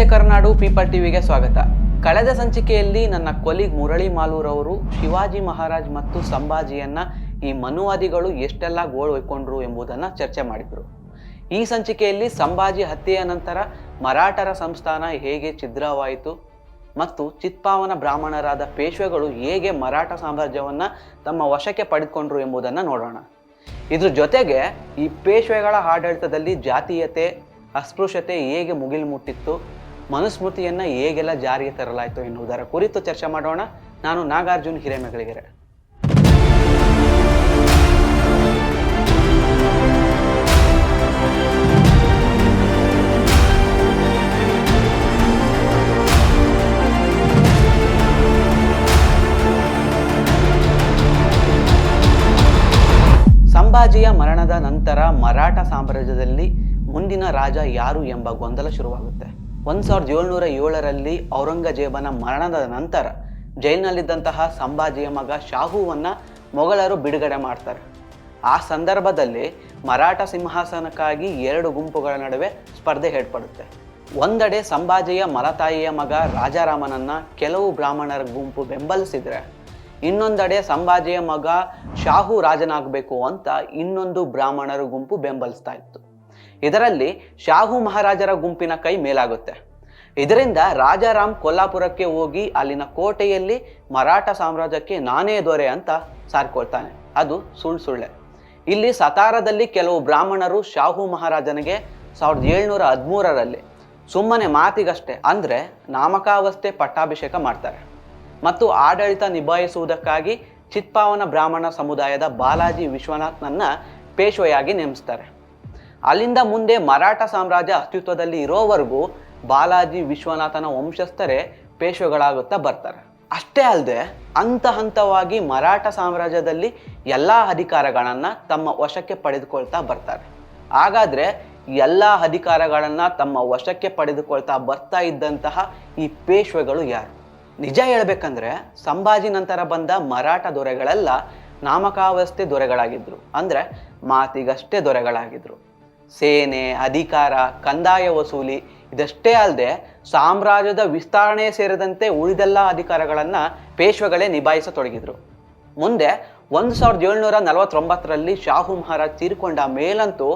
ನಮಸ್ತೆ ಕರ್ನಾಡು ಪೀಪಲ್ ಟಿವಿಗೆ ಸ್ವಾಗತ. ಕಳೆದ ಸಂಚಿಕೆಯಲ್ಲಿ ನನ್ನ ಕೊಲಿಗ್ ಮುರಳಿ ಮಾಲೂರವರು, ಶಿವಾಜಿ ಮಹಾರಾಜ್ ಮತ್ತು ಸಂಭಾಜಿಯನ್ನ ಈ ಮನುವಾದಿಗಳು ಎಷ್ಟೆಲ್ಲ ಗೋಳು ಒಯ್ಕೊಂಡ್ರು ಎಂಬುದನ್ನು ಚರ್ಚೆ ಮಾಡಿದರು. ಈ ಸಂಚಿಕೆಯಲ್ಲಿ ಸಂಭಾಜಿ ಹತ್ಯೆಯ ನಂತರ ಮರಾಠರ ಸಂಸ್ಥಾನ ಹೇಗೆ ಛಿದ್ರವಾಯಿತು ಮತ್ತು ಚಿತ್ಪಾವನ ಬ್ರಾಹ್ಮಣರಾದ ಪೇಶ್ವೆಗಳು ಹೇಗೆ ಮರಾಠ ಸಾಮ್ರಾಜ್ಯವನ್ನು ತಮ್ಮ ವಶಕ್ಕೆ ಪಡೆದುಕೊಂಡ್ರು ಎಂಬುದನ್ನು ನೋಡೋಣ. ಇದ್ರ ಜೊತೆಗೆ ಈ ಪೇಶ್ವೆಗಳ ಆಡಳಿತದಲ್ಲಿ ಜಾತೀಯತೆ, ಅಸ್ಪೃಶ್ಯತೆ ಹೇಗೆ ಮುಗಿಲು ಮುಟ್ಟಿತ್ತು ಮನುಸ್ಮೃತಿಯನ್ನ ಹೇಗೆಲ್ಲ ಜಾರಿಗೆ ತರಲಾಯಿತು ಎನ್ನುವುದರ ಕುರಿತು ಚರ್ಚೆ ಮಾಡೋಣ. ನಾನು ನಾಗಾರ್ಜುನ್ ಹಿರೇಮೆಗಳಿಗೆರೆ ಸಂಭಾಜಿಯ ಮರಣದ ನಂತರ ಮರಾಠ ಸಾಮ್ರಾಜ್ಯದಲ್ಲಿ ಮುಂದಿನ ರಾಜ ಯಾರು ಎಂಬ ಗೊಂದಲ ಶುರುವಾಗುತ್ತೆ. ಒಂದ್ ಸಾವಿರದ ಏಳ್ನೂರ ಏಳರಲ್ಲಿ ಔರಂಗಜೇಬನ ಮರಣದ ನಂತರ ಜೈಲಿನಲ್ಲಿದ್ದಂತಹ ಸಂಭಾಜಿಯ ಮಗ ಶಾಹುವನ್ನು ಮೊಘಲರು ಬಿಡುಗಡೆ ಮಾಡ್ತಾರೆ. ಆ ಸಂದರ್ಭದಲ್ಲಿ ಮರಾಠ ಸಿಂಹಾಸನಕ್ಕಾಗಿ ಎರಡು ಗುಂಪುಗಳ ನಡುವೆ ಸ್ಪರ್ಧೆ ಏರ್ಪಡುತ್ತೆ. ಒಂದೆಡೆ ಸಂಭಾಜಿಯ ಮಲತಾಯಿಯ ಮಗ ರಾಜಾರಾಮನನ್ನು ಕೆಲವು ಬ್ರಾಹ್ಮಣರ ಗುಂಪು ಬೆಂಬಲಿಸಿದರೆ, ಇನ್ನೊಂದೆಡೆ ಸಂಭಾಜಿಯ ಮಗ ಶಾಹು ರಾಜನಾಗಬೇಕು ಅಂತ ಇನ್ನೊಂದು ಬ್ರಾಹ್ಮಣರ ಗುಂಪು ಬೆಂಬಲಿಸ್ತಾ ಇತ್ತು. ಇದರಲ್ಲಿ ಶಾಹು ಮಹಾರಾಜರ ಗುಂಪಿನ ಕೈ ಮೇಲಾಗುತ್ತೆ. ಇದರಿಂದ ರಾಜಾರಾಮ್ ಕೊಲ್ಲಾಪುರಕ್ಕೆ ಹೋಗಿ ಅಲ್ಲಿನ ಕೋಟೆಯಲ್ಲಿ ಮರಾಠ ಸಾಮ್ರಾಜ್ಯಕ್ಕೆ ನಾನೇ ದೊರೆ ಅಂತ ಸಾರ್ಕೊಳ್ತಾನೆ. ಅದು ಸುಳ್ಳು ಸುಳ್ಳೆ. ಇಲ್ಲಿ ಸತಾರದಲ್ಲಿ ಕೆಲವು ಬ್ರಾಹ್ಮಣರು ಶಾಹು ಮಹಾರಾಜನಿಗೆ ಸಾವಿರದ ಏಳ್ನೂರ ಹದಿಮೂರರಲ್ಲಿ ಸುಮ್ಮನೆ ಮಾತಿಗಷ್ಟೇ, ಅಂದರೆ ನಾಮಕಾವಸ್ಥೆ ಪಟ್ಟಾಭಿಷೇಕ ಮಾಡ್ತಾರೆ. ಮತ್ತು ಆಡಳಿತ ನಿಭಾಯಿಸುವುದಕ್ಕಾಗಿ ಚಿತ್ಪಾವನ ಬ್ರಾಹ್ಮಣ ಸಮುದಾಯದ ಬಾಲಾಜಿ ವಿಶ್ವನಾಥ್ನನ್ನು ಪೇಶ್ವೆಯಾಗಿ ನೇಮಿಸ್ತಾರೆ. ಅಲ್ಲಿಂದ ಮುಂದೆ ಮರಾಠ ಸಾಮ್ರಾಜ್ಯ ಅಸ್ತಿತ್ವದಲ್ಲಿ ಇರೋವರೆಗೂ ಬಾಲಾಜಿ ವಿಶ್ವನಾಥನ ವಂಶಸ್ಥರೇ ಪೇಶ್ವೆಗಳಾಗುತ್ತಾ ಬರ್ತಾರೆ. ಅಷ್ಟೇ ಅಲ್ಲದೆ ಹಂತ ಹಂತವಾಗಿ ಮರಾಠ ಸಾಮ್ರಾಜ್ಯದಲ್ಲಿ ಎಲ್ಲ ಅಧಿಕಾರಗಳನ್ನು ತಮ್ಮ ವಶಕ್ಕೆ ಪಡೆದುಕೊಳ್ತಾ ಬರ್ತಾರೆ. ಹಾಗಾದರೆ ಎಲ್ಲ ಅಧಿಕಾರಗಳನ್ನು ತಮ್ಮ ವಶಕ್ಕೆ ಪಡೆದುಕೊಳ್ತಾ ಬರ್ತಾ ಇದ್ದಂತಹ ಈ ಪೇಶ್ವೆಗಳು ಯಾರು? ನಿಜ ಹೇಳಬೇಕಂದ್ರೆ ಸಂಭಾಜಿ ನಂತರ ಬಂದ ಮರಾಠ ದೊರೆಗಳೆಲ್ಲ ನಾಮಕಾವಸ್ಥೆ ದೊರೆಗಳಾಗಿದ್ರು. ಅಂದ್ರೆ ಮಾತಿಗಷ್ಟೇ ದೊರೆಗಳಾಗಿದ್ರು. ಸೇನೆ, ಅಧಿಕಾರ, ಕಂದಾಯ ವಸೂಲಿ ಇದಷ್ಟೇ ಅಲ್ಲದೆ ಸಾಮ್ರಾಜ್ಯದ ವಿಸ್ತರಣೆ ಸೇರಿದಂತೆ ಉಳಿದೆಲ್ಲ ಅಧಿಕಾರಗಳನ್ನು ಪೇಶ್ವೆಗಳೇ ನಿಭಾಯಿಸತೊಡಗಿದ್ರು. ಮುಂದೆ ಒಂದು ಸಾವಿರದ ಏಳ್ನೂರ ನಲವತ್ತೊಂಬತ್ತರಲ್ಲಿ ಶಾಹು ಮಹಾರಾಜ್ ತೀರ್ಕೊಂಡ ಮೇಲಂತೂ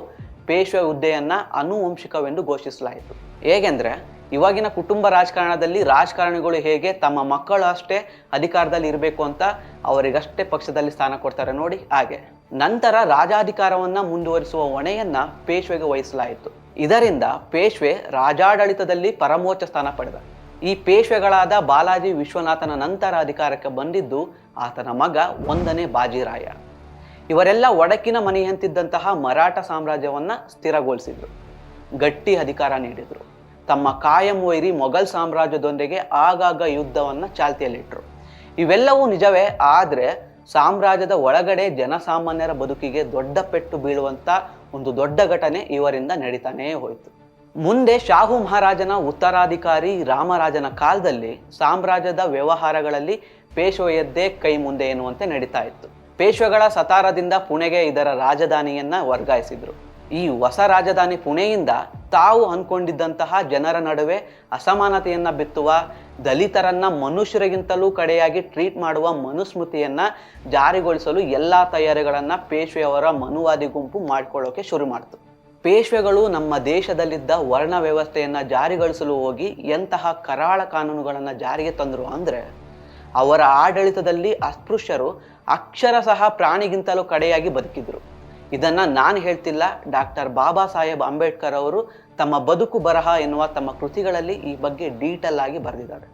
ಪೇಶ್ವೆ ಹುದ್ದೆಯನ್ನು ಅನುವಂಶಿಕವೆಂದು ಘೋಷಿಸಲಾಯಿತು. ಹೇಗೆಂದರೆ, ಇವಾಗಿನ ಕುಟುಂಬ ರಾಜಕಾರಣದಲ್ಲಿ ರಾಜಕಾರಣಿಗಳು ಹೇಗೆ ತಮ್ಮ ಮಕ್ಕಳು ಅಷ್ಟೇ ಅಧಿಕಾರದಲ್ಲಿ ಇರಬೇಕು ಅಂತ ಅವರಿಗಷ್ಟೇ ಪಕ್ಷದಲ್ಲಿ ಸ್ಥಾನ ಕೊಡ್ತಾರೆ ನೋಡಿ ಹಾಗೆ. ನಂತರ ರಾಜಾಧಿಕಾರವನ್ನ ಮುಂದುವರಿಸುವ ಹೊಣೆಯನ್ನ ಪೇಶ್ವೆಗೆ ವಹಿಸಲಾಯಿತು. ಇದರಿಂದ ಪೇಶ್ವೆ ರಾಜಾಡಳಿತದಲ್ಲಿ ಪರಮೋಚ್ಚ ಸ್ಥಾನ ಪಡೆದ. ಈ ಪೇಶ್ವೆಗಳಾದ ಬಾಲಾಜಿ ವಿಶ್ವನಾಥನ ನಂತರ ಅಧಿಕಾರಕ್ಕೆ ಬಂದಿದ್ದು ಆತನ ಮಗ ಒಂದನೇ ಬಾಜಿರಾಯ. ಇವರೆಲ್ಲ ಒಡಕಿನ ಮನೆಯಂತಿದ್ದಂತಹ ಮರಾಠ ಸಾಮ್ರಾಜ್ಯವನ್ನ ಸ್ಥಿರಗೊಳಿಸಿದ್ರು. ಗಟ್ಟಿ ಅಧಿಕಾರ ನೀಡಿದರು. ತಮ್ಮ ಕಾಯಂ ವೈರಿ ಮೊಘಲ್ ಸಾಮ್ರಾಜ್ಯದೊಂದಿಗೆ ಆಗಾಗ ಯುದ್ಧವನ್ನ ಚಾಲ್ತಿಯಲ್ಲಿಟ್ಟರು ಇವೆಲ್ಲವೂ ನಿಜವೇ, ಆದ್ರೆ ಸಾಮ್ರಾಜ್ಯದ ಒಳಗಡೆ ಜನಸಾಮಾನ್ಯರ ಬದುಕಿಗೆ ದೊಡ್ಡ ಪೆಟ್ಟು ಬೀಳುವಂತ ಒಂದು ದೊಡ್ಡ ಘಟನೆ ಇವರಿಂದ ನಡೀತಾನೇ ಹೋಯಿತು. ಮುಂದೆ ಶಾಹು ಮಹಾರಾಜನ ಉತ್ತರಾಧಿಕಾರಿ ರಾಮರಾಜನ ಕಾಲದಲ್ಲಿ ಸಾಮ್ರಾಜ್ಯದ ವ್ಯವಹಾರಗಳಲ್ಲಿ ಪೇಶ್ವೆಯದ್ದೇ ಕೈ ಮುಂದೆ ಎನ್ನುವಂತೆ ನಡೀತಾ ಇತ್ತು. ಪೇಶ್ವೆಗಳ ಸತಾರದಿಂದ ಪುಣೆಗೆ ಇದರ ರಾಜಧಾನಿಯನ್ನ ವರ್ಗಾಯಿಸಿದ್ರು. ಈ ಹೊಸ ರಾಜಧಾನಿ ಪುಣೆಯಿಂದ ತಾವು ಅಂದ್ಕೊಂಡಿದ್ದಂತಹ ಜನರ ನಡುವೆ ಅಸಮಾನತೆಯನ್ನು ಬಿತ್ತುವ, ದಲಿತರನ್ನ ಮನುಷ್ಯರಿಗಿಂತಲೂ ಕಡೆಯಾಗಿ ಟ್ರೀಟ್ ಮಾಡುವ ಮನುಸ್ಮೃತಿಯನ್ನ ಜಾರಿಗೊಳಿಸಲು ಎಲ್ಲ ತಯಾರಿಗಳನ್ನ ಪೇಶ್ವೆಯವರ ಮನುವಾದಿ ಗುಂಪು ಮಾಡ್ಕೊಳ್ಳೋಕೆ ಶುರು ಮಾಡ್ತು. ಪೇಶ್ವೆಗಳು ನಮ್ಮ ದೇಶದಲ್ಲಿದ್ದ ವರ್ಣ ವ್ಯವಸ್ಥೆಯನ್ನು ಜಾರಿಗೊಳಿಸಲು ಹೋಗಿ ಎಂತಹ ಕರಾಳ ಕಾನೂನುಗಳನ್ನು ಜಾರಿಗೆ ತಂದರು ಅಂದ್ರೆ, ಅವರ ಆಡಳಿತದಲ್ಲಿ ಅಸ್ಪೃಶ್ಯರು ಅಕ್ಷರ ಸಹ ಪ್ರಾಣಿಗಿಂತಲೂ ಕಡೆಯಾಗಿ ಬದುಕಿದ್ರು. ಇದನ್ನ ನಾನು ಹೇಳ್ತಿಲ್ಲ. ಡಾಕ್ಟರ್ ಬಾಬಾ ಸಾಹೇಬ್ ಅಂಬೇಡ್ಕರ್ ಅವರು ತಮ್ಮ ಬದುಕು ಬರಹ ಎನ್ನುವ ತಮ್ಮ ಕೃತಿಗಳಲ್ಲಿ ಈ ಬಗ್ಗೆ ಡೀಟೇಲ್ ಆಗಿ ಬರೆದಿದ್ದಾರೆ.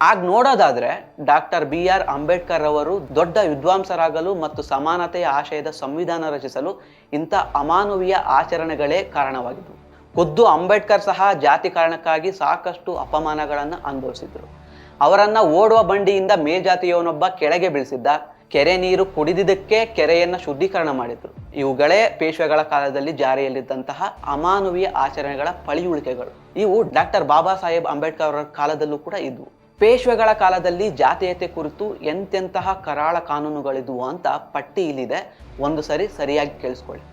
ಆಗ ನೋಡೋದಾದ್ರೆ ಡಾಕ್ಟರ್ ಬಿ ಆರ್ ಅಂಬೇಡ್ಕರ್ ಅವರು ದೊಡ್ಡ ವಿದ್ವಾಂಸರಾಗಲು ಮತ್ತು ಸಮಾನತೆಯ ಆಶಯದ ಸಂವಿಧಾನ ರಚಿಸಲು ಇಂಥ ಅಮಾನವೀಯ ಆಚರಣೆಗಳೇ ಕಾರಣವಾಗಿದ್ದವು ಖುದ್ದು ಅಂಬೇಡ್ಕರ್ ಸಹ ಜಾತಿ ಕಾರಣಕ್ಕಾಗಿ ಸಾಕಷ್ಟು ಅಪಮಾನಗಳನ್ನು ಅನುಭವಿಸಿದ್ರು. ಅವರನ್ನ ಓಡುವ ಬಂಡಿಯಿಂದ ಮೇಲ್ಜಾತಿಯವನೊಬ್ಬ ಕೆಳಗೆ ಬೀಳಿಸಿದ್ದ, ಕೆರೆ ನೀರು ಕುಡಿದಿದ್ದಕ್ಕೆ ಕೆರೆಯನ್ನ ಶುದ್ಧೀಕರಣ ಮಾಡಿದ್ರು. ಇವುಗಳೇ ಪೇಶ್ವೆಗಳ ಕಾಲದಲ್ಲಿ ಜಾರಿಯಲ್ಲಿದ್ದಂತಹ ಅಮಾನವೀಯ ಆಚರಣೆಗಳ ಪಳಿಯುಳಿಕೆಗಳು. ಇವು ಡಾಕ್ಟರ್ ಬಾಬಾ ಸಾಹೇಬ್ ಅಂಬೇಡ್ಕರ್ ಅವರ ಕಾಲದಲ್ಲೂ ಕೂಡ ಇದ್ವು. ಪೇಶ್ವೆಗಳ ಕಾಲದಲ್ಲಿ ಜಾತೀಯತೆ ಕುರಿತು ಎಂತೆಂತಹ ಕರಾಳ ಕಾನೂನುಗಳಿದ್ವು ಅಂತ ಪಟ್ಟಿ ಇಲ್ಲಿದೆ. ಒಂದು ಸರಿ ಸರಿಯಾಗಿ ಕೇಳಿಸ್ಕೊಳ್ಳಿ.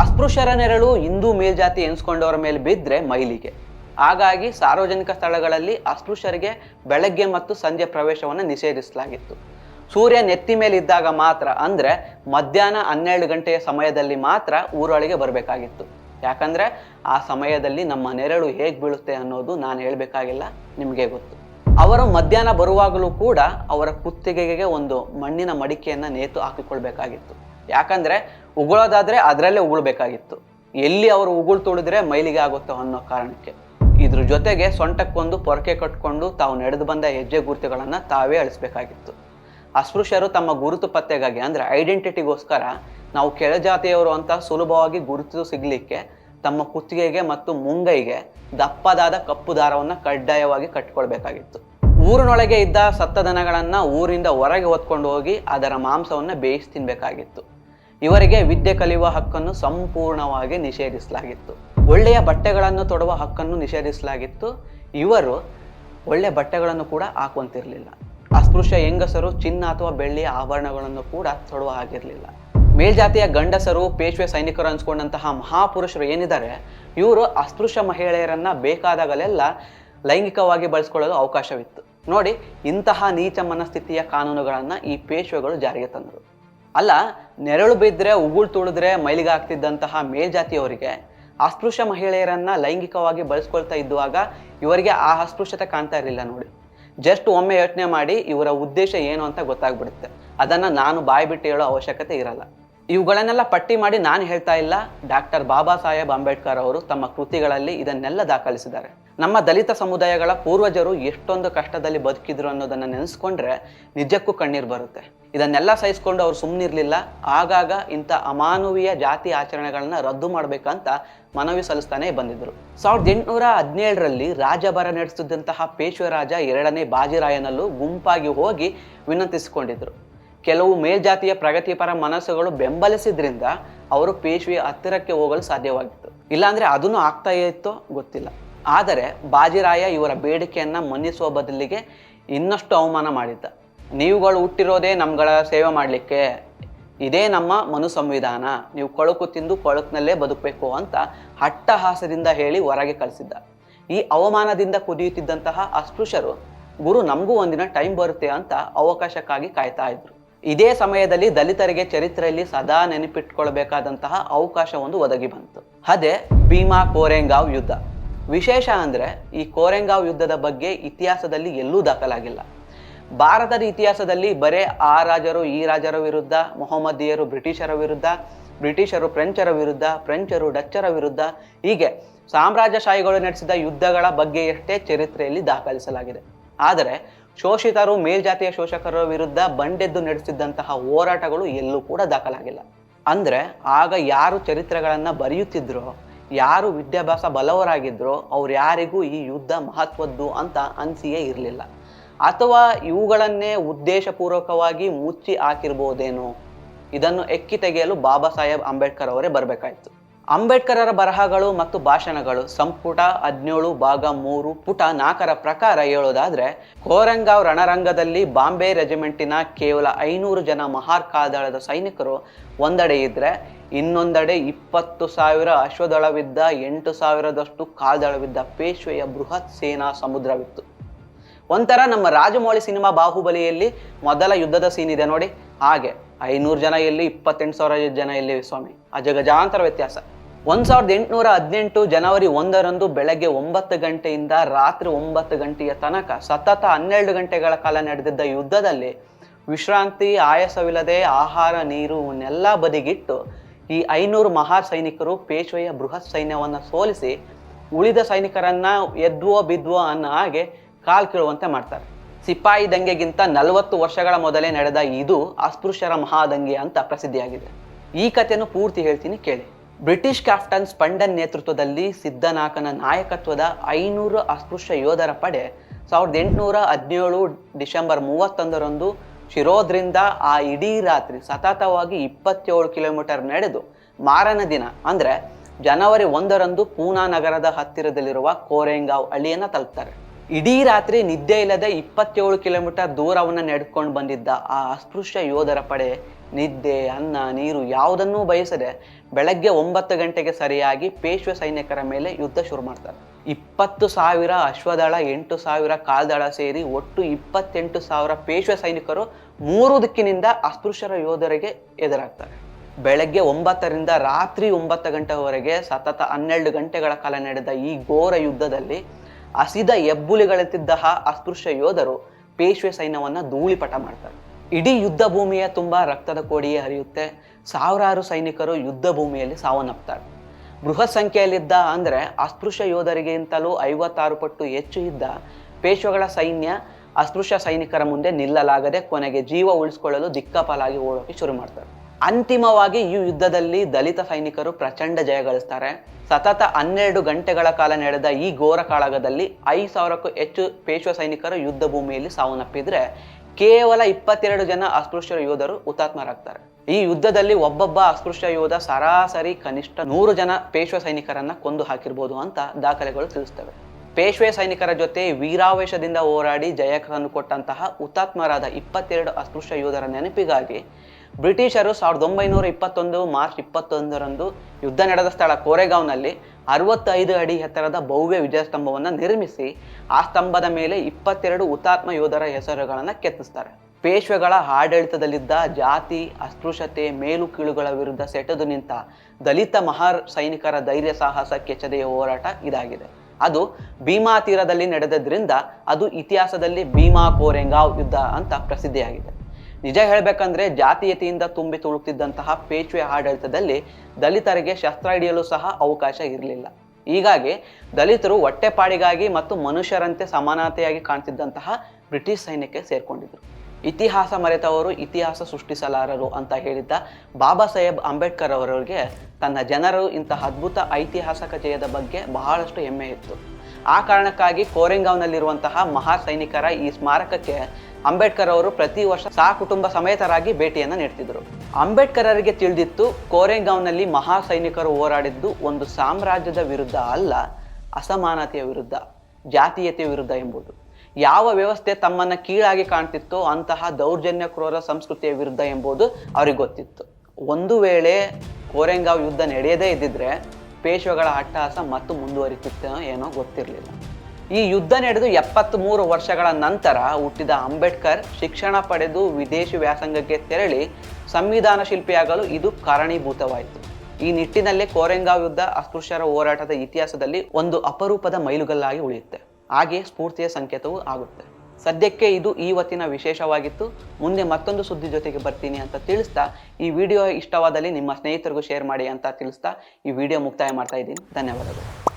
ಅಸ್ಪೃಶ್ಯರ ನೆರಳು ಹಿಂದೂ ಮೇಲ್ಜಾತಿ ಎನ್ಸ್ಕೊಂಡವರ ಮೇಲೆ ಬಿದ್ದರೆ ಮೈಲಿಗೆ. ಹಾಗಾಗಿ ಸಾರ್ವಜನಿಕ ಸ್ಥಳಗಳಲ್ಲಿ ಅಸ್ಪೃಶ್ಯರಿಗೆ ಬೆಳಗ್ಗೆ ಮತ್ತು ಸಂಜೆ ಪ್ರವೇಶವನ್ನು ನಿಷೇಧಿಸಲಾಗಿತ್ತು. ಸೂರ್ಯ ನೆತ್ತಿ ಮೇಲೆ ಇದ್ದಾಗ ಮಾತ್ರ, ಅಂದರೆ ಮಧ್ಯಾಹ್ನ ಹನ್ನೆರಡು ಗಂಟೆಯ ಸಮಯದಲ್ಲಿ ಮಾತ್ರ ಊರೊಳಗೆ ಬರಬೇಕಾಗಿತ್ತು. ಯಾಕಂದರೆ ಆ ಸಮಯದಲ್ಲಿ ನಮ್ಮ ನೆರಳು ಹೇಗೆ ಬೀಳುತ್ತೆ ಅನ್ನೋದು ನಾನು ಹೇಳಬೇಕಾಗಿಲ್ಲ, ನಿಮಗೆ ಗೊತ್ತು. ಅವರು ಮಧ್ಯಾಹ್ನ ಬರುವಾಗಲೂ ಕೂಡ ಅವರ ಕುತ್ತಿಗೆಗೆ ಒಂದು ಮಣ್ಣಿನ ಮಡಿಕೆಯನ್ನು ನೇತು ಹಾಕಿಕೊಳ್ಬೇಕಾಗಿತ್ತು. ಯಾಕಂದರೆ ಉಗುಳೋದಾದರೆ ಅದರಲ್ಲೇ ಉಗುಳ್ಬೇಕಾಗಿತ್ತು. ಎಲ್ಲಿ ಅವರು ಉಗುಳು ತುಳಿದ್ರೆ ಮೈಲಿಗೆ ಆಗುತ್ತೋ ಅನ್ನೋ ಕಾರಣಕ್ಕೆ. ಇದ್ರ ಜೊತೆಗೆ ಸೊಂಟಕ್ಕೊಂದು ಪೊರಕೆ ಕಟ್ಕೊಂಡು ತಾವು ನಡೆದು ಬಂದ ಹೆಜ್ಜೆ ಗುರುತುಗಳನ್ನು ತಾವೇ ಅಳಿಸ್ಬೇಕಾಗಿತ್ತು. ಅಸ್ಪೃಶ್ಯರು ತಮ್ಮ ಗುರುತು ಪತ್ತೆಗಾಗಿ, ಅಂದರೆ ಐಡೆಂಟಿಟಿಗೋಸ್ಕರ ನಾವು ಕೆಳಜಾತಿಯವರು ಅಂತ ಸುಲಭವಾಗಿ ಗುರುತು ಸಿಗಲಿಕ್ಕೆ ತಮ್ಮ ಕುತ್ತಿಗೆಗೆ ಮತ್ತು ಮುಂಗೈಗೆ ದಪ್ಪದಾದ ಕಪ್ಪು ದಾರವನ್ನು ಕಡ್ಡಾಯವಾಗಿ ಕಟ್ಕೊಳ್ಬೇಕಾಗಿತ್ತು. ಊರಿನೊಳಗೆ ಇದ್ದ ಸತ್ತ ದನಗಳನ್ನು ಊರಿಂದ ಹೊರಗೆ ಹೊತ್ಕೊಂಡು ಹೋಗಿ ಅದರ ಮಾಂಸವನ್ನು ಬೇಯಿಸಿ ತಿನ್ಬೇಕಾಗಿತ್ತು. ಇವರಿಗೆ ವಿದ್ಯೆ ಕಲಿಯುವ ಹಕ್ಕನ್ನು ಸಂಪೂರ್ಣವಾಗಿ ನಿಷೇಧಿಸಲಾಗಿತ್ತು. ಒಳ್ಳೆಯ ಬಟ್ಟೆಗಳನ್ನು ತೊಡುವ ಹಕ್ಕನ್ನು ನಿಷೇಧಿಸಲಾಗಿತ್ತು. ಇವರು ಒಳ್ಳೆಯ ಬಟ್ಟೆಗಳನ್ನು ಕೂಡ ಹಾಕುವಂತಿರಲಿಲ್ಲ. ಅಸ್ಪೃಶ್ಯ ಹೆಂಗಸರು, ಚಿನ್ನ ಅಥವಾ ಬೆಳ್ಳಿಯ ಆಭರಣಗಳನ್ನು ಕೂಡ ತೊಡುವ ಆಗಿರಲಿಲ್ಲ ಮೇಲ್ಜಾತಿಯ ಗಂಡಸರು, ಪೇಶ್ವೆ ಸೈನಿಕರು ಅನ್ಸ್ಕೊಂಡಂತಹ ಮಹಾಪುರುಷರು ಏನಿದ್ದಾರೆ, ಇವರು ಅಸ್ಪೃಶ್ಯ ಮಹಿಳೆಯರನ್ನ ಬೇಕಾದಾಗಲೆಲ್ಲ ಲೈಂಗಿಕವಾಗಿ ಬಳಸ್ಕೊಳ್ಳಲು ಅವಕಾಶವಿತ್ತು. ನೋಡಿ, ಇಂತಹ ನೀಚ ಮನಸ್ಥಿತಿಯ ಕಾನೂನುಗಳನ್ನು ಈ ಪೇಶ್ವೆಗಳು ಜಾರಿಗೆ ತಂದರು. ಅಲ್ಲ, ನೆರಳು ಬಿದ್ದರೆ ಉಗುಳು ತುಳಿದ್ರೆ, ಮೈಲಿಗೆ ಆಗ್ತಿದ್ದಂತಹ ಮೇಲ್ಜಾತಿಯವರಿಗೆ ಅಸ್ಪೃಶ್ಯ ಮಹಿಳೆಯರನ್ನ ಲೈಂಗಿಕವಾಗಿ ಬಳಸ್ಕೊಳ್ತಾ ಇದ್ದುವಾಗ ಇವರಿಗೆ ಆ ಅಸ್ಪೃಶ್ಯತೆ ಕಾಣ್ತಾ ಇರಲಿಲ್ಲ ನೋಡಿ. ಜಸ್ಟ್ ಒಮ್ಮೆ ಯೋಚನೆ ಮಾಡಿ ಇವರ ಉದ್ದೇಶ ಏನು ಅಂತ ಗೊತ್ತಾಗ್ಬಿಡುತ್ತೆ. ಅದನ್ನ ನಾನು ಬಾಯಿ ಬಿಟ್ಟು ಹೇಳೋ ಅವಶ್ಯಕತೆ ಇರಲ್ಲ. ಇವುಗಳನ್ನೆಲ್ಲ ಪಟ್ಟಿ ಮಾಡಿ ನಾನು ಹೇಳ್ತಾ ಇಲ್ಲ, ಡಾಕ್ಟರ್ ಬಾಬಾ ಸಾಹೇಬ್ ಅಂಬೇಡ್ಕರ್ ಅವರು ತಮ್ಮ ಕೃತಿಗಳಲ್ಲಿ ಇದನ್ನೆಲ್ಲ ದಾಖಲಿಸಿದ್ದಾರೆ. ನಮ್ಮ ದಲಿತ ಸಮುದಾಯಗಳ ಪೂರ್ವಜರು ಎಷ್ಟೊಂದು ಕಷ್ಟದಲ್ಲಿ ಬದುಕಿದ್ರು ಅನ್ನೋದನ್ನು ನೆನೆಸ್ಕೊಂಡ್ರೆ ನಿಜಕ್ಕೂ ಕಣ್ಣೀರು ಬರುತ್ತೆ. ಇದನ್ನೆಲ್ಲ ಸಹಿಸ್ಕೊಂಡು ಅವ್ರು ಸುಮ್ಮನಿರಲಿಲ್ಲ ಆಗಾಗ ಇಂಥ ಅಮಾನವೀಯ ಜಾತಿ ಆಚರಣೆಗಳನ್ನ ರದ್ದು ಮಾಡಬೇಕಂತ ಮನವಿ ಸಲ್ಲಿಸ್ತಾನೆ ಬಂದಿದ್ರು. ಸಾವಿರದ ಎಂಟುನೂರ ಹದಿನೇಳರಲ್ಲಿ ರಾಜಭರ ನಡೆಸುತ್ತಿದ್ದಂತಹ ಪೇಶ್ವರಾಜ ಎರಡನೇ ಬಾಜಿರಾಯನಲ್ಲೂ ಗುಂಪಾಗಿ ಹೋಗಿ ವಿನಂತಿಸಿಕೊಂಡಿದ್ರು. ಕೆಲವು ಮೇಲ್ಜಾತಿಯ ಪ್ರಗತಿಪರ ಮನಸ್ಸುಗಳು ಬೆಂಬಲಿಸಿದ್ರಿಂದ ಅವರು ಪೇಶ್ವೆಯ ಹತ್ತಿರಕ್ಕೆ ಹೋಗಲು ಸಾಧ್ಯವಾಗಿತ್ತು. ಇಲ್ಲಾಂದ್ರೆ ಅದನ್ನು ಆಗ್ತಾ ಇತ್ತೋ ಗೊತ್ತಿಲ್ಲ. ಆದರೆ ಬಾಜಿರಾಯ ಇವರ ಬೇಡಿಕೆಯನ್ನ ಮನ್ನಿಸುವ ಬದಲಿಗೆ ಇನ್ನಷ್ಟು ಅವಮಾನ ಮಾಡಿದ್ದ. ನೀವುಗಳು ಹುಟ್ಟಿರೋದೇ ನಮ್ಗಳ ಸೇವೆ ಮಾಡಲಿಕ್ಕೆ. ಇದೇ ನಮ್ಮ ಮನು ಸಂವಿಧಾನ ನೀವು ಕೊಳಕು ತಿಂದು ಕೊಳಕಿನಲ್ಲೇ ಬದುಕಬೇಕು ಅಂತ ಹಟ್ಟಹಾಸದಿಂದ ಹೇಳಿ ಹೊರಗೆ ಕಳಿಸಿದ್ದ. ಈ ಅವಮಾನದಿಂದ ಕುದಿಯುತ್ತಿದ್ದಂತಹ ಅಸ್ಪೃಶ್ಯರು, ಗುರು, ನಮಗೂ ಒಂದಿನ ಟೈಮ್ ಬರುತ್ತೆ ಅಂತ ಅವಕಾಶಕ್ಕಾಗಿ ಕಾಯ್ತಾ ಇದ್ರು. ಇದೇ ಸಮಯದಲ್ಲಿ ದಲಿತರಿಗೆ ಚರಿತ್ರೆಯಲ್ಲಿ ಸದಾ ನೆನಪಿಟ್ಕೊಳ್ಬೇಕಾದಂತಹ ಅವಕಾಶ ಒಂದು ಒದಗಿ ಬಂತು. ಅದೇ ಭೀಮಾ ಕೋರೆಂಗಾವ್ ಯುದ್ಧ. ವಿಶೇಷ ಅಂದರೆ ಈ ಕೋರೆಂಗಾವ್ ಯುದ್ಧದ ಬಗ್ಗೆ ಇತಿಹಾಸದಲ್ಲಿ ಎಲ್ಲೂ ದಾಖಲಾಗಿಲ್ಲ. ಭಾರತದ ಇತಿಹಾಸದಲ್ಲಿ ಬರೇ ಆ ರಾಜರು, ಈ ರಾಜರ ವಿರುದ್ಧ, ಮೊಹಮ್ಮದಿಯರು, ಬ್ರಿಟಿಷರ ವಿರುದ್ಧ, ಬ್ರಿಟಿಷರು, ಫ್ರೆಂಚರ ವಿರುದ್ಧ, ಫ್ರೆಂಚರು, ಡಚ್ಚರ ವಿರುದ್ಧ, ಹೀಗೆ ಸಾಮ್ರಾಜ್ಯಶಾಹಿಗಳು ನಡೆಸಿದ ಯುದ್ಧಗಳ ಬಗ್ಗೆಯಷ್ಟೇ ಚರಿತ್ರೆಯಲ್ಲಿ ದಾಖಲಿಸಲಾಗಿದೆ. ಆದರೆ ಶೋಷಿತರು, ಮೇಲ್ಜಾತಿಯ ಶೋಷಕರ ವಿರುದ್ಧ ಬಂಡೆದ್ದು ನಡೆಸಿದ್ದಂತಹ ಹೋರಾಟಗಳು ಎಲ್ಲೂ ಕೂಡ ದಾಖಲಾಗಿಲ್ಲ. ಅಂದರೆ ಆಗ ಯಾರು ಚರಿತ್ರೆಗಳನ್ನು ಬರೆಯುತ್ತಿದ್ರೋ ಯಾರು ವಿದ್ಯಾಭ್ಯಾಸ ಬಲವರಾಗಿದ್ದರೋ ಅವ್ರು ಯಾರಿಗೂ ಈ ಯುದ್ಧ ಮಹತ್ವದ್ದು ಅಂತ ಅನಿಸಿಯೇ ಇರಲಿಲ್ಲ. ಅಥವಾ ಇವುಗಳನ್ನೇ ಉದ್ದೇಶಪೂರ್ವಕವಾಗಿ ಮುಚ್ಚಿ ಹಾಕಿರ್ಬೋದೇನೋ? ಇದನ್ನು ಎಕ್ಕಿ ತೆಗೆಯಲು ಬಾಬಾ ಸಾಹೇಬ್ ಅಂಬೇಡ್ಕರ್ ಅವರೇ ಬರಬೇಕಾಯಿತು. ಅಂಬೇಡ್ಕರರ ಬರಹಗಳು ಮತ್ತು ಭಾಷಣಗಳು ಸಂಪುಟ ಹದಿನೇಳು ಭಾಗ ಮೂರು ಪುಟ ನಾಲ್ಕರ ಪ್ರಕಾರ ಹೇಳೋದಾದ್ರೆ ಕೋರಂಗಾವ್ ರಣರಂಗದಲ್ಲಿ ಬಾಂಬೆ ರೆಜಿಮೆಂಟಿನ ಕೇವಲ ಐನೂರು ಜನ ಮಹಾರ್ ಕಾಲ್ದಳದ ಸೈನಿಕರು ಒಂದೆಡೆ ಇದ್ರೆ ಇನ್ನೊಂದೆಡೆ ಇಪ್ಪತ್ತು ಸಾವಿರ ಅಶ್ವದಳವಿದ್ದ, ಎಂಟು ಸಾವಿರದಷ್ಟು ಕಾಲ್ದಳವಿದ್ದ ಪೇಶ್ವೆಯ ಬೃಹತ್ ಸೇನಾ ಸಮುದ್ರವಿತ್ತು. ಒಂಥರ ನಮ್ಮ ರಾಜಮೌಳಿ ಸಿನಿಮಾ ಬಾಹುಬಲಿಯಲ್ಲಿ ಮೊದಲ ಯುದ್ಧದ ಸೀನ್ ಇದೆ ನೋಡಿ. ಹಾಗೆ ಐನೂರು ಜನ ಇಲ್ಲಿ, ಇಪ್ಪತ್ತೆಂಟು ಸಾವಿರ ಜನ ಇಲ್ಲಿ ಸ್ವಾಮಿ. ಅಜಗಜಾಂತರ ವ್ಯತ್ಯಾಸ. ಒಂದ್ ಸಾವಿರದ ಎಂಟುನೂರ ಹದಿನೆಂಟು ಜನವರಿ ಒಂದರಂದು ಬೆಳಗ್ಗೆ ಒಂಬತ್ತು ಗಂಟೆಯಿಂದ ರಾತ್ರಿ ಒಂಬತ್ತು ಗಂಟೆಯ ತನಕ, ಸತತ ಹನ್ನೆರಡು ಗಂಟೆಗಳ ಕಾಲ ನಡೆದಿದ್ದ ಯುದ್ಧದಲ್ಲಿ ವಿಶ್ರಾಂತಿ, ಆಯಾಸವಿಲ್ಲದೆ ಆಹಾರ, ನೀರು ಇವನ್ನೆಲ್ಲ ಬದಿಗಿಟ್ಟು ಈ ಐನೂರು ಮಹಾ ಸೈನಿಕರು ಪೇಶ್ವೆಯ ಬೃಹತ್ ಸೈನ್ಯವನ್ನ ಸೋಲಿಸಿ ಉಳಿದ ಸೈನಿಕರನ್ನ ಎದ್ವೋ ಬಿದ್ವೋ ಅನ್ನೋ ಹಾಗೆ ಕಾಲ್ ಕೀಳುವಂತೆ ಮಾಡ್ತಾರೆ. ಸಿಪಾಯಿ ದಂಗೆಗಿಂತ ನಲವತ್ತು ವರ್ಷಗಳ ಮೊದಲೇ ನಡೆದ ಇದು ಅಸ್ಪೃಶ್ಯರ ಮಹಾದಂಗೆ ಅಂತ ಪ್ರಸಿದ್ಧಿಯಾಗಿದೆ. ಈ ಕಥೆಯನ್ನು ಪೂರ್ತಿ ಹೇಳ್ತೀನಿ ಕೇಳಿ. ಬ್ರಿಟಿಷ್ ಕ್ಯಾಪ್ಟನ್ ಸ್ಪಂಡನ್ ನೇತೃತ್ವದಲ್ಲಿ ಸಿದ್ದನಾಕನ ನಾಯಕತ್ವದ ಐನೂರು ಅಸ್ಪೃಶ್ಯ ಯೋಧರ ಪಡೆ ಸಾವಿರದ ಎಂಟುನೂರ ಹದಿನೇಳು ಡಿಸೆಂಬರ್ ಮೂವತ್ತೊಂದರಂದು ಶಿರೋದ್ರಿಂದ ಆ ಇಡೀ ರಾತ್ರಿ ಸತತವಾಗಿ ಇಪ್ಪತ್ತೇಳು ಕಿಲೋಮೀಟರ್ ನಡೆದು ಮಾರನ ದಿನ, ಅಂದ್ರೆ ಜನವರಿ ಒಂದರಂದು ಪೂನಾ ನಗರದ ಹತ್ತಿರದಲ್ಲಿರುವ ಕೋರೆಂಗಾವ್ ಹಳ್ಳಿಯನ್ನು ತಲುಪ್ತಾರೆ. ಇಡೀ ರಾತ್ರಿ ನಿದ್ದೆ ಇಲ್ಲದೆ ಇಪ್ಪತ್ತೇಳು ಕಿಲೋಮೀಟರ್ ದೂರವನ್ನು ನಡೆದುಕೊಂಡು ಬಂದಿದ್ದ ಆ ಅಸ್ಪೃಶ್ಯ ಯೋಧರ ಪಡೆ ನಿದ್ದೆ, ಅನ್ನ, ನೀರು ಯಾವುದನ್ನೂ ಬಯಸದೆ ಬೆಳಗ್ಗೆ ಒಂಬತ್ತು ಗಂಟೆಗೆ ಸರಿಯಾಗಿ ಪೇಶ್ವೆ ಸೈನಿಕರ ಮೇಲೆ ಯುದ್ಧ ಶುರು ಮಾಡ್ತಾರೆ. ಇಪ್ಪತ್ತು ಸಾವಿರ ಅಶ್ವದಳ, ಎಂಟು ಸಾವಿರ ಕಾಲ್ದಳ ಸೇರಿ ಒಟ್ಟು ಇಪ್ಪತ್ತೆಂಟು ಸಾವಿರ ಪೇಶ್ವೆ ಸೈನಿಕರು ಮೂರು ದಿಕ್ಕಿನಿಂದ ಅಸ್ಪೃಶ್ಯರ ಯೋಧರಿಗೆ ಎದುರಾಗ್ತಾರೆ. ಬೆಳಗ್ಗೆ ಒಂಬತ್ತರಿಂದ ರಾತ್ರಿ ಒಂಬತ್ತು ಗಂಟೆವರೆಗೆ ಸತತ ಹನ್ನೆರಡು ಗಂಟೆಗಳ ಕಾಲ ನಡೆದ ಈ ಘೋರ ಯುದ್ಧದಲ್ಲಿ ಹಸಿದ ಎಬ್ಬುಲಿಗಳೆತ್ತಿದ್ದ ಅಸ್ಪೃಶ್ಯ ಯೋಧರು ಪೇಶ್ವೆ ಸೈನ್ಯವನ್ನು ಧೂಳಿಪಟ ಮಾಡ್ತಾರೆ. ಇಡೀ ಯುದ್ಧ ಭೂಮಿಯ ತುಂಬಾ ರಕ್ತದ ಕೋಡಿಯೇ ಹರಿಯುತ್ತೆ. ಸಾವಿರಾರು ಸೈನಿಕರು ಯುದ್ಧ ಭೂಮಿಯಲ್ಲಿ ಸಾವನ್ನಪ್ತಾರೆ. ಬೃಹತ್ ಸಂಖ್ಯೆಯಲ್ಲಿದ್ದ ಅಂದರೆ ಅಸ್ಪೃಶ್ಯ ಯೋಧರಿಗಿಂತಲೂ ಐವತ್ತಾರು ಪಟ್ಟು ಹೆಚ್ಚು ಇದ್ದ ಪೇಶ್ವಗಳ ಸೈನ್ಯ ಅಸ್ಪೃಶ್ಯ ಸೈನಿಕರ ಮುಂದೆ ನಿಲ್ಲಲಾಗದೆ ಕೊನೆಗೆ ಜೀವ ಉಳಿಸ್ಕೊಳ್ಳಲು ದಿಕ್ಕಾಪಾಲಾಗಿ ಓಡೋಕೆ ಶುರು ಮಾಡ್ತಾರೆ. ಅಂತಿಮವಾಗಿ ಈ ಯುದ್ಧದಲ್ಲಿ ದಲಿತ ಸೈನಿಕರು ಪ್ರಚಂಡ ಜಯ ಗಳಿಸ್ತಾರೆ. ಸತತ ಹನ್ನೆರಡು ಗಂಟೆಗಳ ಕಾಲ ನಡೆದ ಈ ಘೋರ ಕಾಳಗದಲ್ಲಿ ಐದು ಸಾವಿರಕ್ಕೂ ಹೆಚ್ಚು ಪೇಶ್ವ ಸೈನಿಕರು ಯುದ್ಧ ಭೂಮಿಯಲ್ಲಿ ಸಾವನ್ನಪ್ಪಿದ್ರೆ ಕೇವಲ ಇಪ್ಪತ್ತೆರಡು ಜನ ಅಸ್ಪೃಶ್ಯ ಯೋಧರು ಹುತಾತ್ಮರಾಗ್ತಾರೆ. ಈ ಯುದ್ಧದಲ್ಲಿ ಒಬ್ಬೊಬ್ಬ ಅಸ್ಪೃಶ್ಯ ಯೋಧ ಸರಾಸರಿ ಕನಿಷ್ಠ ನೂರು ಜನ ಪೇಶ್ವೆ ಸೈನಿಕರನ್ನ ಕೊಂದು ಹಾಕಿರ್ಬೋದು ಅಂತ ದಾಖಲೆಗಳು ತಿಳಿಸ್ತವೆ. ಪೇಶ್ವೆ ಸೈನಿಕರ ಜೊತೆ ವೀರಾವೇಶದಿಂದ ಹೋರಾಡಿ ಜಯಕರನ್ನು ಕೊಟ್ಟಂತಹ ಹುತಾತ್ಮರಾದ ಇಪ್ಪತ್ತೆರಡು ಅಸ್ಪೃಶ್ಯ ಯೋಧರ ನೆನಪಿಗಾಗಿ ಬ್ರಿಟಿಷರು ಸಾವಿರದ ಒಂಬೈನೂರ ಇಪ್ಪತ್ತೊಂದು ಮಾರ್ಚ್ ಇಪ್ಪತ್ತೊಂದರಂದು ಯುದ್ಧ ನಡೆದ ಸ್ಥಳ ಕೋರೆಗಾಂವ್ನಲ್ಲಿ ಅರವತ್ತೈದು ಅಡಿ ಎತ್ತರದ ಭವ್ಯ ವಿಜಯ ಸ್ತಂಭವನ್ನು ನಿರ್ಮಿಸಿ ಆ ಸ್ತಂಭದ ಮೇಲೆ ಇಪ್ಪತ್ತೆರಡು ಹುತಾತ್ಮ ಯೋಧರ ಹೆಸರುಗಳನ್ನು ಕೆತ್ತಿಸ್ತಾರೆ. ಪೇಶ್ವೆಗಳ ಆಡಳಿತದಲ್ಲಿದ್ದ ಜಾತಿ, ಅಸ್ಪೃಶ್ಯತೆ ಮೇಲು ಕೀಳುಗಳ ವಿರುದ್ಧ ಸೆಟೆದು ನಿಂತ ದಲಿತ ಮಹಾರ್ ಸೈನಿಕರ ಧೈರ್ಯ ಸಾಹಸ ಕೆಚ್ಚದೆಯ ಹೋರಾಟ ಇದಾಗಿದೆ. ಅದು ಭೀಮಾ ತೀರದಲ್ಲಿ ನಡೆದದ್ರಿಂದ ಅದು ಇತಿಹಾಸದಲ್ಲಿ ಭೀಮಾ ಕೋರೆಂಗಾವ್ ಯುದ್ಧ ಅಂತ ಪ್ರಸಿದ್ಧಿಯಾಗಿದೆ. ನಿಜ ಹೇಳಬೇಕಂದ್ರೆ ಜಾತೀಯತೆಯಿಂದ ತುಂಬಿ ತುಳುಕ್ತಿದ್ದಂತಹ ಪೇಚುವೆ ಆಡಳಿತದಲ್ಲಿ ದಲಿತರಿಗೆ ಶಸ್ತ್ರ ಹಿಡಿಯಲು ಸಹ ಅವಕಾಶ ಇರಲಿಲ್ಲ. ಹೀಗಾಗಿ ದಲಿತರು ಹೊಟ್ಟೆಪಾಡಿಗಾಗಿ ಮತ್ತು ಮನುಷ್ಯರಂತೆ ಸಮಾನತೆಯಾಗಿ ಕಾಣ್ತಿದ್ದಂತಹ ಬ್ರಿಟಿಷ್ ಸೈನ್ಯಕ್ಕೆ ಸೇರ್ಕೊಂಡಿದ್ರು. ಇತಿಹಾಸ ಮರೆತವರು ಇತಿಹಾಸ ಸೃಷ್ಟಿಸಲಾರರು ಅಂತ ಹೇಳಿದ್ದ ಬಾಬಾ ಸಾಹೇಬ್ ಅಂಬೇಡ್ಕರ್ ಅವರವರಿಗೆ ತನ್ನ ಜನರು ಇಂತಹ ಅದ್ಭುತ ಐತಿಹಾಸಿಕ ಜಯದ ಬಗ್ಗೆ ಬಹಳಷ್ಟು ಹೆಮ್ಮೆ ಇತ್ತು. ಆ ಕಾರಣಕ್ಕಾಗಿ ಕೋರೆಂಗಾವ್ನಲ್ಲಿರುವಂತಹ ಮಹಾ ಸೈನಿಕರ ಈ ಸ್ಮಾರಕಕ್ಕೆ ಅಂಬೇಡ್ಕರ್ ಅವರು ಪ್ರತಿ ವರ್ಷ ಸಹ ಕುಟುಂಬ ಸಮೇತರಾಗಿ ಭೇಟಿಯನ್ನು ನೀಡ್ತಿದ್ರು. ಅಂಬೇಡ್ಕರರಿಗೆ ತಿಳಿದಿತ್ತು, ಕೋರೆಗಾಂವ್ನಲ್ಲಿ ಮಹಾ ಸೈನಿಕರು ಹೋರಾಡಿದ್ದು ಒಂದು ಸಾಮ್ರಾಜ್ಯದ ವಿರುದ್ಧ ಅಲ್ಲ, ಅಸಮಾನತೆಯ ವಿರುದ್ಧ, ಜಾತೀಯತೆಯ ವಿರುದ್ಧ ಎಂಬುದು. ಯಾವ ವ್ಯವಸ್ಥೆ ತಮ್ಮನ್ನ ಕೀಳಾಗಿ ಕಾಣ್ತಿತ್ತೋ ಅಂತಹ ದೌರ್ಜನ್ಯ ಕ್ರೂರ ಸಂಸ್ಕೃತಿಯ ವಿರುದ್ಧ ಎಂಬುದು ಅವ್ರಿಗೆ ಗೊತ್ತಿತ್ತು. ಒಂದು ವೇಳೆ ಕೋರೆಂಗಾವ್ ಯುದ್ಧ ನಡೆಯದೇ ಇದ್ದಿದ್ರೆ ಪೇಶ್ವೆಗಳ ಅಟ್ಟಹಾಸ ಮತ್ತು ಮುಂದುವರಿತಿತ್ತೋ ಏನೋ ಗೊತ್ತಿರಲಿಲ್ಲ. ಈ ಯುದ್ಧ ನಡೆದು ಎಪ್ಪತ್ತ್ಮೂರು ವರ್ಷಗಳ ನಂತರ ಹುಟ್ಟಿದ ಅಂಬೇಡ್ಕರ್ ಶಿಕ್ಷಣ ಪಡೆದು ವಿದೇಶಿ ವ್ಯಾಸಂಗಕ್ಕೆ ತೆರಳಿ ಸಂವಿಧಾನ ಶಿಲ್ಪಿಯಾಗಲು ಇದು ಕಾರಣೀಭೂತವಾಯಿತು. ಈ ನಿಟ್ಟಿನಲ್ಲಿ ಕೋರೆಂಗಾವ್ ಯುದ್ಧ ಅಸ್ಪೃಶ್ಯರ ಹೋರಾಟದ ಇತಿಹಾಸದಲ್ಲಿ ಒಂದು ಅಪರೂಪದ ಮೈಲುಗಲ್ಲಾಗಿ ಉಳಿಯುತ್ತೆ. ಹಾಗೆ ಸ್ಫೂರ್ತಿಯ ಸಂಕೇತವೂ ಆಗುತ್ತೆ. ಸದ್ಯಕ್ಕೆ ಇದು ಇವತ್ತಿನ ವಿಶೇಷವಾಗಿತ್ತು. ಮುಂದೆ ಮತ್ತೊಂದು ಸುದ್ದಿ ಜೊತೆಗೆ ಬರ್ತೀನಿ ಅಂತ ತಿಳಿಸ್ತಾ, ಈ ವಿಡಿಯೋ ಇಷ್ಟವಾದಲ್ಲಿ ನಿಮ್ಮ ಸ್ನೇಹಿತರಿಗೂ ಶೇರ್ ಮಾಡಿ ಅಂತ ತಿಳಿಸ್ತಾ, ಈ ವಿಡಿಯೋ ಮುಕ್ತಾಯ ಮಾಡ್ತಾ ಇದ್ದೀನಿ. ಧನ್ಯವಾದಗಳು.